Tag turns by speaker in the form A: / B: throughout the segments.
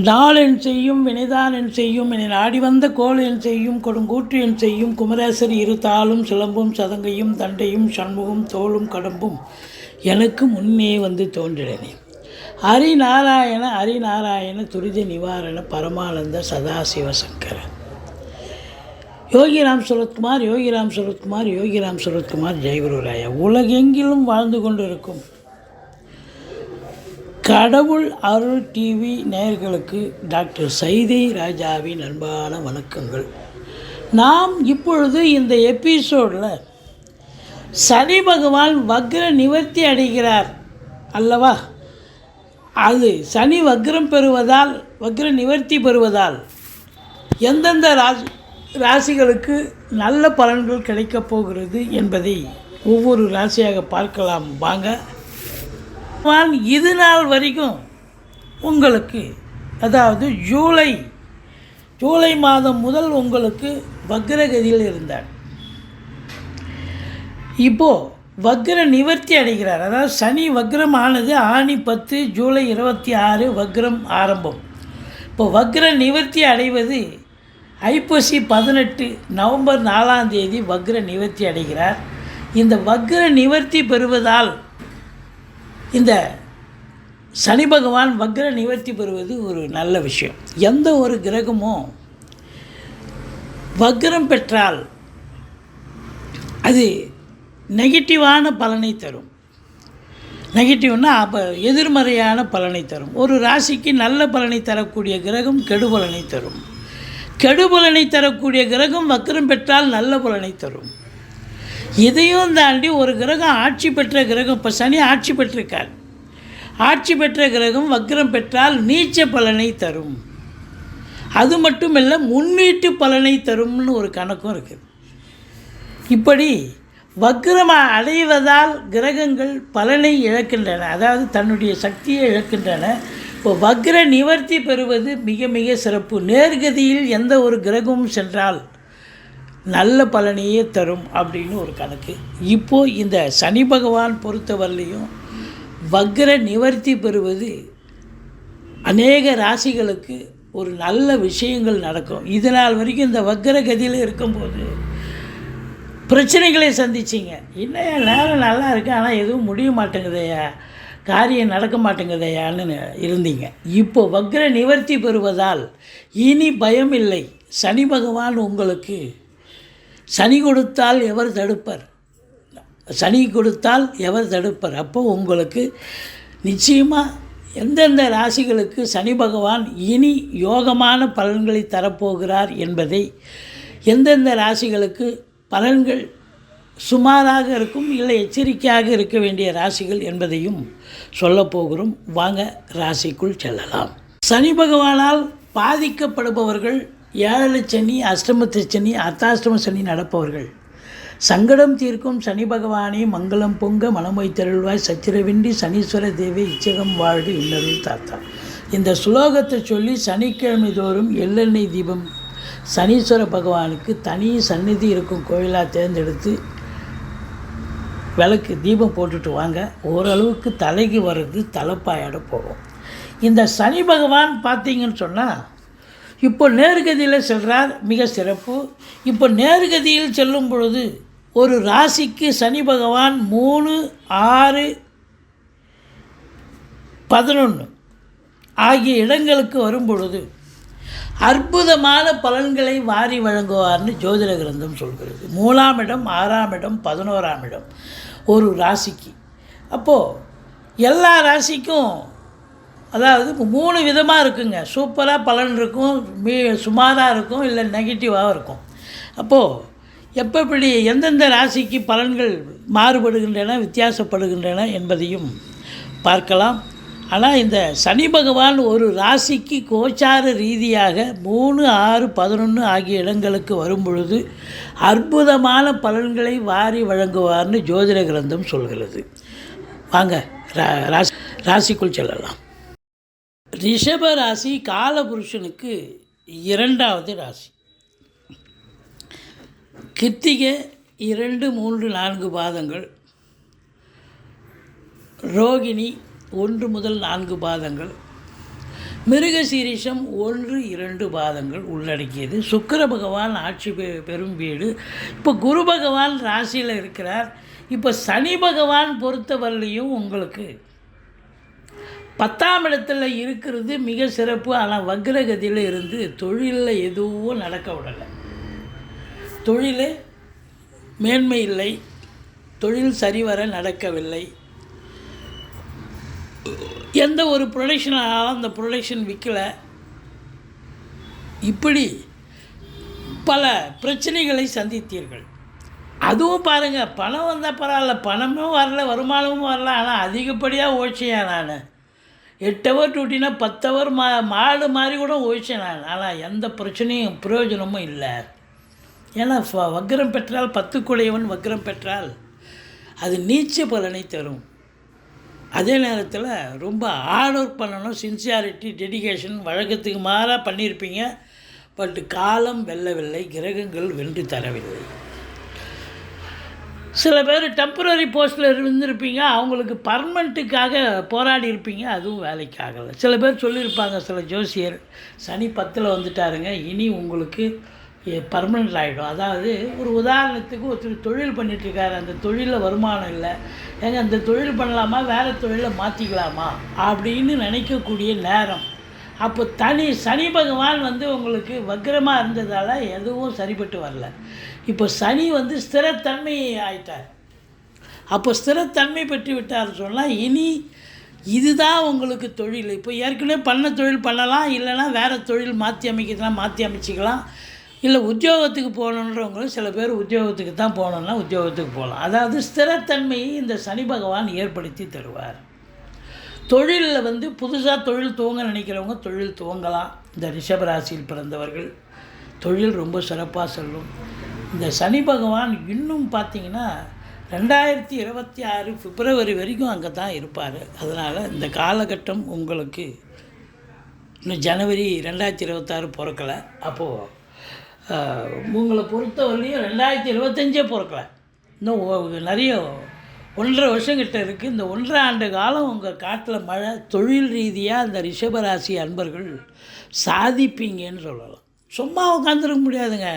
A: நாளென் செய்யும் வினைதான் என் செய்யும் என நாடி வந்த கோல் என் செய்யும் கொடுங்கூற்று என் செய்யும் குமரேசர் இரு தாளும் சிலம்பும் சதங்கையும் தண்டையும் சண்முகம் தோளும் கடம்பும் எனக்கு முன்னே வந்து தோன்றினேன் ஹரிநாராயண ஹரிநாராயண துரித நிவாரண பரமானந்த சதாசிவசங்கர யோகிராம் சுரத்குமார் யோகிராம் சுரத்குமார் யோகிராம் சுரத்குமார் ஜெயகுருராயா உலகெங்கிலும் வாழ்ந்து கொண்டிருக்கும் கடவுள் அருள் டிவி நேயர்களுக்கு டாக்டர் சைதை ராஜாவின் அன்பான வணக்கங்கள். நாம் இப்பொழுது இந்த எபிசோடில் சனி பகவான் வக்ர நிவர்த்தி அடைகிறார் அல்லவா? அது சனி வக்ரம் பெறுவதால் வக்ர நிவர்த்தி பெறுவதால் எந்தெந்த ராசி ராசிகளுக்கு நல்ல பலன்கள் கிடைக்கப் போகிறது என்பதை ஒவ்வொரு ராசியாக பார்க்கலாம். வாங்க வான் இது நாள் வரைக்கும் உங்களுக்கு அதாவது ஜூலை ஜூலை மாதம் முதல் உங்களுக்கு வக்ரகதியில் இருந்தார். இப்போது வக்ர நிவர்த்தி அடைகிறார். அதாவது சனி வக்ரம் ஆனது ஆணி பத்து ஜூலை இருபத்தி ஆறு வக்ரம் ஆரம்பம். இப்போ வக்ர நிவர்த்தி அடைவது ஐப்பசி பதினெட்டு நவம்பர் நாலாம் தேதி வக்ர நிவர்த்தி அடைகிறார். இந்த வக்ர நிவர்த்தி பெறுவதால் இந்த சனி பகவான் வக்ர நிவர்த்தி பெறுவது ஒரு நல்ல விஷயம். எந்த ஒரு கிரகமும் வக்ரம் பெற்றால் அது நெகட்டிவான பலனை தரும். நெகட்டிவ்னா அப்போ எதிர்மறையான பலனை தரும். ஒரு ராசிக்கு நல்ல பலனை தரக்கூடிய கிரகம் கெடுபலனை தரும். கெடுபலனை தரக்கூடிய கிரகம் வக்ரம் பெற்றால் நல்ல பலனை தரும். இதையும் தாண்டி ஒரு கிரகம் ஆட்சி பெற்ற கிரகம் இப்போ சனி ஆட்சி பெற்றிருக்கார். ஆட்சி பெற்ற கிரகம் வக்ரம் பெற்றால் நீச்ச பலனை தரும். அது மட்டுமல்ல முன்னீட்டு பலனை தரும்னு ஒரு கணக்கும் இருக்குது இப்படி வக்ரமாக அடைவதால் கிரகங்கள் பலனை இழக்கின்றன. அதாவது தன்னுடைய சக்தியை இழக்கின்றன. இப்போ வக்ர நிவர்த்தி பெறுவது மிக மிக சிறப்பு. நேர்கதியில் எந்த ஒரு கிரகமும் சென்றால் நல்ல பலனையே தரும் அப்படின்னு ஒரு கணக்கு. இப்போது இந்த சனி பகவான் பொறுத்தவரையிலையும் வக்ர நிவர்த்தி பெறுவது அநேக ராசிகளுக்கு ஒரு நல்ல விஷயங்கள் நடக்கும். இது நாள் வரைக்கும் இந்த வக்ர கதியில் இருக்கும்போது பிரச்சனைகளை சந்திச்சிங்க. இன்னும் நேரம் நல்லா இருக்குது ஆனால் எதுவும் முடிய மாட்டேங்குதையா? காரியம் நடக்க மாட்டேங்குதையான்னு இருந்தீங்க. இப்போ வக்ர நிவர்த்தி பெறுவதால் இனி பயம் இல்லை சனி பகவான் உங்களுக்கு சனி கொடுத்தால் எவர் தடுப்பர்? சனி கொடுத்தால் எவர் தடுப்பர்? அப்போ உங்களுக்கு நிச்சயமாக எந்தெந்த ராசிகளுக்கு சனி பகவான் இனி யோகமான பலன்களை தரப்போகிறார் என்பதை எந்தெந்த ராசிகளுக்கு பலன்கள் சுமாராக இருக்கும் இல்லை எச்சரிக்கையாக இருக்க வேண்டிய ராசிகள் என்பதையும் சொல்லப்போகிறோம் வாங்க ராசிக்குள் செல்லலாம். சனி பகவானால் பாதிக்கப்படுபவர்கள் ஏழு சனி அஷ்டமத்து சனி அர்த்தாஷ்டம சனி நடப்பவர்கள். சங்கடம் தீர்க்கும் சனி பகவானே மங்களம் பொங்க மனமொய் தெருள்வாய் சச்சிரவின்றி சனீஸ்வர தேவி இச்சகம் வாழ்க இன்னருள் தாத்தா. இந்த சுலோகத்தை சொல்லி சனிக்கிழமை தோறும் எள்ளெண்ணெய் தீபம் சனீஸ்வர பகவானுக்கு தனி சந்நிதி இருக்கும் கோயிலாக தேர்ந்தெடுத்து விளக்கு தீபம் போட்டுட்டு வாங்க. ஓரளவுக்கு தலைக்கு வர்றது தலைப்பாயோட போகும். இந்த சனி பகவான் பார்த்தீங்கன்னு சொன்னால் இப்போ நேர்கதியில் செல்றார் மிக சிறப்பு. இப்போ நேர்கதியில் செல்லும் பொழுது ஒரு ராசிக்கு சனி பகவான் மூணு ஆறு பதினொன்று ஆகிய இடங்களுக்கு வரும் பொழுது அற்புதமான பலன்களை வாரி வழங்குவார்னு ஜோதிட கிரந்தம் சொல்கிறது. மூணாம் இடம் ஆறாம் இடம் பதினோராம் இடம் ஒரு ராசிக்கு. அப்போது எல்லா ராசிக்கும் அதாவது மூணு விதமாக இருக்குங்க. சூப்பராக பலன் இருக்கும் மீ சுமாராக இருக்கும் இல்லை நெகட்டிவாகவும் இருக்கும். அப்போது எப்போ இப்படி எந்தெந்த ராசிக்கு பலன்கள் மாறுபடுகின்றன வித்தியாசப்படுகின்றன என்பதையும் பார்க்கலாம். ஆனால் இந்த சனி பகவான் ஒரு ராசிக்கு கோச்சார ரீதியாக மூணு ஆறு பதினொன்று ஆகிய இடங்களுக்கு வரும் பொழுது அற்புதமான பலன்களை வாரி வழங்குவார்னு ஜோதிட கிரந்தம் சொல்கிறது. வாங்க ரா- ராசி ராசிக்குள் செல்லலாம். ரிஷப ராசி காலபுருஷனுக்கு இரண்டாவது ராசி. கிருத்திகை இரண்டு மூன்று நான்கு பாதங்கள். ரோகிணி ஒன்று முதல் நான்கு பாதங்கள். மிருகசீரிஷம் ஒன்று இரண்டு பாதங்கள் உள்ளடக்கியது. சுக்கர பகவான் ஆட்சி பெ- பெறும் வீடு. இப்போ குரு பகவான் ராசியில் இருக்கிறார். இப்போ சனி பகவான் பொறுத்தவரையிலையும் உங்களுக்கு பத்தாம் இடத்துல இருக்கிறது மிக சிறப்பு. ஆனால் வக்ரகதியில் இருந்து தொழிலில் எதுவும் நடக்க விடலை. தொழில் மேன்மை இல்லை. தொழில் சரிவர நடக்கவில்லை. எந்த ஒரு ப்ரொடக்ஷன் ஆனாலும் அந்த ப்ரொடக்ஷன் விற்கல இப்படி பல பிரச்சனைகளை சந்தித்தீர்கள். அதுவும் பாருங்கள் பணம் வந்தால் பரவாயில்ல பணமும் வரல வருமானமும் வரல ஆனால் அதிகப்படியாக ஓட்சியா நான். எட்டு ஹவர் டியூட்டினா பத்து ஹவர் மா மாடு மாதிரி கூட ஓய்ச்சேன் நான். ஆனால் எந்த பிரச்சனையும் பிரயோஜனமும் இல்லை. ஏன்னா வக்ரம் பெற்றால் பத்துக்குடையவன் வக்ரம் பெற்றால் அது நீச்ச பலனை தரும். அதே நேரத்தில் ரொம்ப ஹார்ட் ஒர்க் பண்ணணும் சின்சியாரிட்டி டெடிகேஷன் வழக்கத்துக்கு மாறாக பண்ணியிருப்பீங்க பட் காலம் வெல்லவில்லை கிரகங்கள் வென்று தரவில்லை. சில பேர் டெம்பரரி போஸ்ட்டில் இருந்திருப்பீங்க அவங்களுக்கு பர்மனெண்ட்டுக்காக போராடி இருப்பீங்க அதுவும் வேலைக்கு ஆகலை சில பேர் சொல்லியிருப்பாங்க சில ஜோசியர் சனி பத்தில் வந்துட்டாருங்க இனி உங்களுக்கு பர்மனெண்ட் ஆகிடும் அதாவது ஒரு உதாரணத்துக்கு ஒருத்தர் தொழில் பண்ணிகிட்ருக்காரு அந்த தொழிலில் வருமானம் இல்லை. ஏங்க அந்த தொழில் பண்ணலாமா வேறு தொழிலை மாற்றிக்கலாமா அப்படின்னு நினைக்கக்கூடிய நேரம். அப்போ தனி சனி பகவான் வந்து உங்களுக்கு வக்ரமாக இருந்ததால் எதுவும் சரிப்பட்டு வரல. இப்போ சனி வந்து ஸ்திரத்தன்மை ஆயிட்டார். அப்போ ஸ்திரத்தன்மை பெற்று விட்டார் சொன்னால் இனி இதுதான் உங்களுக்கு தொழில். இப்போ ஏற்கனவே பண்ண தொழில் பண்ணலாம் இல்லைன்னா வேறு தொழில் மாற்றி அமைக்கலாம் மாற்றி அமைச்சிக்கலாம். இல்லை உத்தியோகத்துக்கு போகணுன்றவங்களும் சில பேர் உத்தியோகத்துக்கு தான் போகணுன்னா உத்தியோகத்துக்கு போகலாம். அதாவது ஸ்திரத்தன்மையை இந்த சனி பகவான் ஏற்படுத்தி தருவார். தொழிலில் வந்து புதுசாக தொழில் துவங்க நினைக்கிறவங்க தொழில் துவங்கலாம். இந்த ரிஷபராசியில் பிறந்தவர்கள் தொழில் ரொம்ப சிறப்பாக செல்லும். இந்த சனி பகவான் இன்னும் பார்த்தீங்கன்னா ரெண்டாயிரத்தி இருபத்தி ஆறு பிப்ரவரி வரைக்கும் அங்கே தான் இருப்பார். அதனால் இந்த காலகட்டம் உங்களுக்கு இன்னும் ஜனவரி ரெண்டாயிரத்தி இருபத்தாறு பிறக்கலை. அப்போது உங்களை பொறுத்தவரையும் ரெண்டாயிரத்தி இருபத்தஞ்சே பிறக்கலை. இன்னும் நிறைய ஒன்றரை வருஷங்கிட்ட இருக்குது இந்த ஒன்றரை ஆண்டு காலம் உங்கள் காட்டில் மழை தொழில் ரீதியாக இந்த ரிஷபராசி அன்பர்கள் சாதிப்பீங்கன்னு சொல்லலாம். சும்மா உட்காந்துருக்க முடியாதுங்க.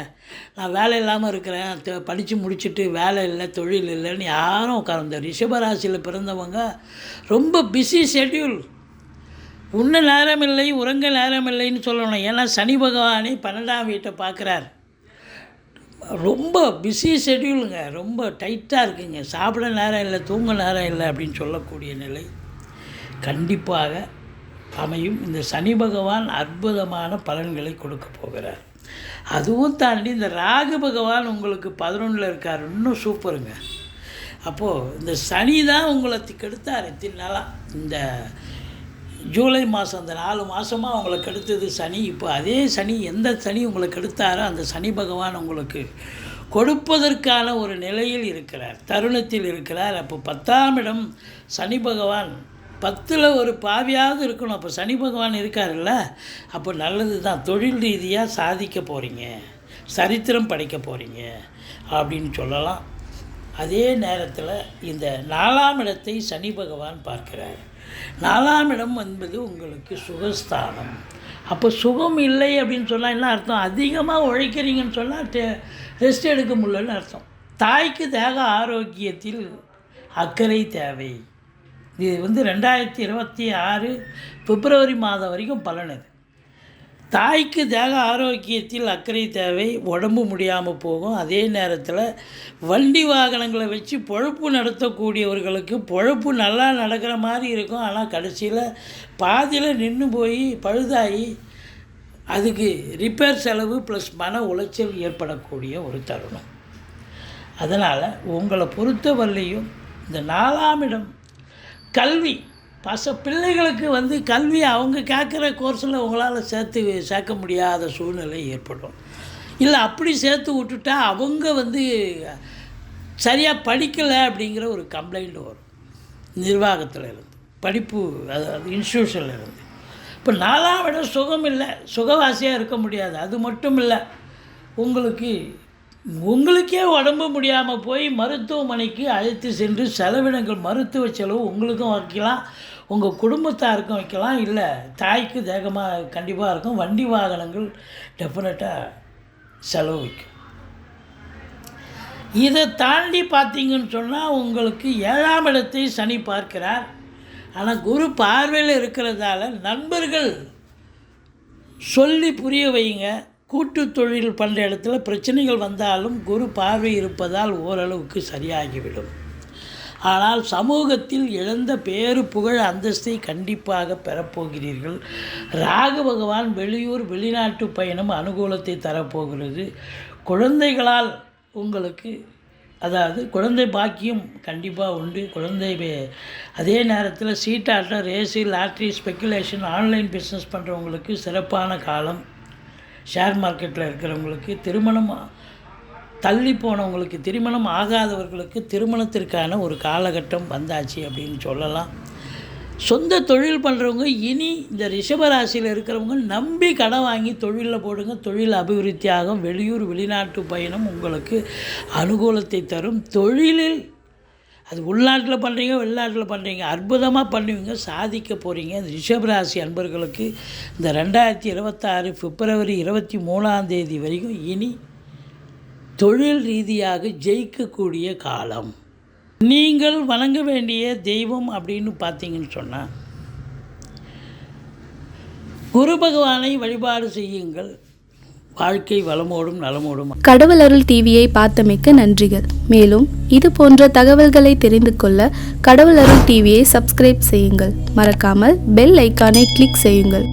A: நான் வேலை இல்லாமல் இருக்கிறேன். படித்து முடிச்சுட்டு வேலை இல்லை தொழில் இல்லைன்னு யாரும் உட்காந்து ரிஷபராசியில் பிறந்தவங்க ரொம்ப பிஸி ஷெட்யூல் உண்ண நேரம் இல்லை உறங்க நேரம் இல்லைன்னு சொல்லணும். ஏன்னா சனி பகவானே பன்னெண்டாம் வீட்டை பார்க்குறார். ரொம்ப பிஸி ஷெட்யூலுங்க ரொம்ப டைட்டாக இருக்குங்க. சாப்பிட நேரம் இல்லை தூங்க நேரம் இல்லை அப்படின்னு சொல்லக்கூடிய நிலை. கண்டிப்பாக அமையும். இந்த சனி பகவான் அற்புதமான பலன்களை கொடுக்க போகிறார். அதுவும் தாண்டி இந்த ராகு பகவான் உங்களுக்கு பதினொன்றில் இருக்கார். இன்னும் சூப்பருங்க. அப்போது இந்த சனி தான் உங்களை கெடுத்தார் இத்தனை நாளாக இந்த ஜூலை மாதம் அந்த நாலு மாதமாக உங்களை கெடுத்தது சனி. இப்போ அதே சனி எந்த சனி உங்களை கெடுத்தாரோ அந்த சனி பகவான் உங்களுக்கு கொடுப்பதற்கான ஒரு நிலையில் இருக்கிறார். தருணத்தில் இருக்கிறார். அப்போ பத்தாம் இடம் சனி பகவான். பத்தில் ஒரு பாவியாவது இருக்கணும். அப்போ சனி பகவான் இருக்காருல்ல? அப்போ நல்லது தான் தொழில் ரீதியாக சாதிக்க போகிறீங்க சரித்திரம் படைக்க போகிறீங்க அப்படின்னு சொல்லலாம். அதே நேரத்தில் இந்த நாலாம் இடத்தை சனி பகவான் பார்க்கிறார். நாலாம் இடம் என்பது உங்களுக்கு சுகஸ்தானம். அப்போ சுகம் இல்லை அப்படின்னு சொன்னால் என்ன அர்த்தம்? அதிகமாக உழைக்கிறீங்கன்னு சொன்னால் ரெஸ்ட் எடுக்க முடியலன்னு அர்த்தம். தாய்க்கு தேக ஆரோக்கியத்தில் அக்கறை தேவை. இது வந்து ரெண்டாயிரத்தி இருபத்தி ஆறு பிப்ரவரி மாதம் வரைக்கும் பலன் இது தாய்க்கு தேக ஆரோக்கியத்தில் அக்கறை தேவை உடம்பு முடியாமல் போகும். அதே நேரத்தில் வண்டி வாகனங்களை வச்சு பொழப்பு நடத்தக்கூடியவர்களுக்கு பொழப்பு நல்லா நடக்கிற மாதிரி இருக்கும். ஆனால் கடைசியில் பாதியில் நின்று போய் பழுதாகி அதுக்கு ரிப்பேர் செலவு ப்ளஸ் மன உளைச்சல் ஏற்படக்கூடிய ஒரு தருணம். அதனால் உங்களை பொறுத்தவரையிலையும் இந்த நாலாம் இடம் கல்வி. பச பிள்ளைகளுக்கு வந்து கல்வி அவங்க கேட்குற கோர்ஸில் உங்களால் சேர்த்து சேர்க்க முடியாத சூழ்நிலை ஏற்படும். இல்லை அப்படி சேர்த்து விட்டுட்டா அவங்க வந்து சரியாக படிக்கலை அப்படிங்கிற ஒரு கம்ப்ளைண்ட் வரும். நிர்வாகத்தில் இருந்து. படிப்பு அதாவது இன்ஸ்டியூஷனில் இருந்து. இப்போ நாலாம் விட சுகம் இல்லை சுகவாசியாக இருக்க முடியாது. அது மட்டும் இல்லை உங்களுக்கு உங்களுக்கே உடம்பு முடியாமல் போய் மருத்துவமனைக்கு அழைத்து சென்று செலவினங்கள் மருத்துவ செலவு உங்களுக்கும் வைக்கலாம் உங்கள் குடும்பத்தாருக்கும் வைக்கலாம். இல்லை தாய்க்கு தேகமாக கண்டிப்பாக இருக்கும். வண்டி வாகனங்கள் டெஃபினட்டாக செலவு வைக்கும். இதை தாண்டி பார்த்தீங்கன்னு சொன்னால் உங்களுக்கு ஏழாம் இடத்தை சனி பார்க்கிறார். ஆனால் குரு பார்வையில் இருக்கிறதால நண்பர்கள் சொல்லி புரிய வைங்க. கூட்டு தொழில் பண்ணுற இடத்துல பிரச்சனைகள் வந்தாலும் குரு பார்வை இருப்பதால் ஓரளவுக்கு சரியாகிவிடும். ஆனால் சமூகத்தில் இழந்த பேரு புகழ் அந்தஸ்தை கண்டிப்பாக பெறப்போகிறீர்கள். ராகு பகவான் வெளியூர் வெளிநாட்டு பயணம் அனுகூலத்தை தரப்போகிறது. குழந்தைகளால் உங்களுக்கு அதாவது குழந்தை பாக்கியம் கண்டிப்பாக உண்டு. குழந்தை அதே நேரத்தில் சீட்டாட்டம் race lottery speculation online business பண்ணுறவங்களுக்கு சிறப்பான காலம். ஷேர் மார்க்கெட்டில் இருக்கிறவங்களுக்கு திருமணம் தள்ளி போனவங்களுக்கு திருமணம் ஆகாதவர்களுக்கு திருமணத்திற்கான ஒரு காலகட்டம் வந்தாச்சு அப்படின்னு சொல்லலாம். சொந்த தொழில் பண்ணுறவங்க இனி இந்த ரிஷபராசியில் இருக்கிறவங்க நம்பி கடன் வாங்கி தொழிலில் போடுங்க. தொழில் அபிவிருத்தியாகும். வெளியூர் வெளிநாட்டு பயணம் உங்களுக்கு அனுகூலத்தை தரும். தொழிலில் அது உள்நாட்டில் பண்ணுறீங்க வெளிநாட்டில் பண்ணுறீங்க அற்புதமாக பண்ணுவீங்க சாதிக்க போகிறீங்க. இந்த ரிஷபராசி அன்பர்களுக்கு இந்த ரெண்டாயிரத்தி இருபத்தாறு பிப்ரவரி இருபத்தி மூணாம் தேதி வரைக்கும் இனி தொழில் ரீதியாக ஜெயிக்கக்கூடிய காலம். நீங்கள் வணங்க வேண்டிய தெய்வம் அப்படின்னு பார்த்தீங்கன்னு சொன்னால் குரு பகவானை வழிபாடு செய்யுங்கள். வாழ்க்கை வளமோடும் நலமோடும்.
B: கடவுள் அருள் டிவியை பார்த்தமைக்க நன்றிகள். மேலும் இது போன்ற தகவல்களை தெரிந்து கொள்ள கடவுள் அருள் டிவியை சப்ஸ்கிரைப் செய்யுங்கள். மறக்காமல் பெல் ஐக்கானை கிளிக் செய்யுங்கள்.